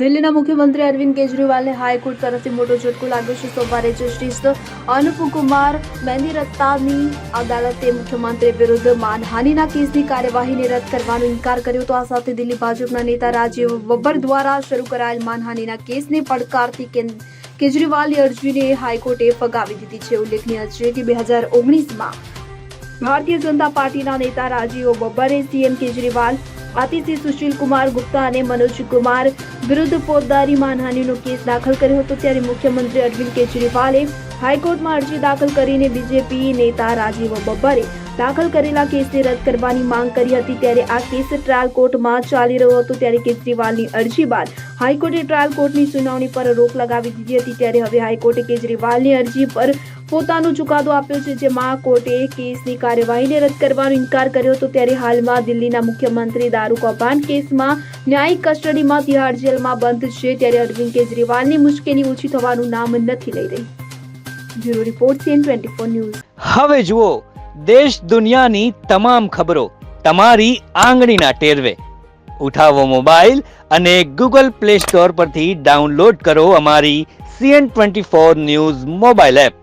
દિલ્હીના મુખ્યમંત્રી અરવિંદ કેજરીવાલને હાઈકોર્ટ તરફથી મોટો ઝટકો લાગ્યો છે. સોમવારે જસ્ટિસ અનુપ કુમાર મેંદીરત્તાની અદાલતે મુખ્યમંત્રી વિરુદ્ધ માનહાનિના કેસની કાર્યવાહીને રદ કરવાનો ઇનકાર કર્યો તો આ સાથે દિલ્હી ભાજપના નેતા રાજીવ બબ્બર દ્વારા શરૂ કરાયેલ માનહાનિના કેસને પડકારતી કેજરીવાલની અરજીને હાઈકોર્ટે ફગાવી દીધી છે. ઉલ્લેખનીય છે કે બે હજાર ઓગણીસમાં ભારતીય જનતા પાર્ટીના નેતા રાજીવ બબ્બરે સીએમ કેજરીવાલ આતિશી સુશીલ કુમાર ગુપ્તા અને મનોજ કુમાર વિરુદ્ધ ફોજદારી માનહાનિનો કેસ દાખલ કર્યો હતો ત્યારે મુખ્યમંત્રી અરવિંદ કેજરીવાલે હાઈકોર્ટમાં અરજી દાખલ કરીને બીજેપી નેતા રાજીવ બબ્બરે દાખલ કરેલા કેસને રદ કરવાની માંગ કરી હતી ત્યારે આ કેસ ટ્રાયલ કોર્ટમાં ચાલી રહ્યો હતો ત્યારે કેજરીવાલની અરજી બાદ હાઈકોર્ટે ટ્રાયલ કોર્ટની સુનાવણી પર રોક લગાવી દીધી હતી ત્યારે હવે હાઈકોર્ટે કેજરીવાલની અરજી પર પોતાનો ચુકાદો આપ્યો છે જેમાં કોર્ટે કેસની કાર્યવાહીને રદ કરવાનો ઇનકાર કર્યો હતો ત્યારે હાલમાં દિલ્હીના મુખ્યમંત્રી દારૂ કૌભાંડ કેસમાં ન્યાયિક કસ્ટડીમાં તિહાડ જેલમાં બંધ છે ત્યારે અરવિંદ કેજરીવાલની મુશ્કેલી ઓછી થવાનું નામ નથી લઈ રહી. Bureau report CN twenty news. હવે જુઓ, દેશ દુનિયાની તમામ ખબરો તમારી આંગળીના ટેરવે. ઉઠાવો મોબાઈલ અને ગૂગલ પ્લે સ્ટોર પરથી ડાઉનલોડ કરો અમારી CN twenty four news mobile app.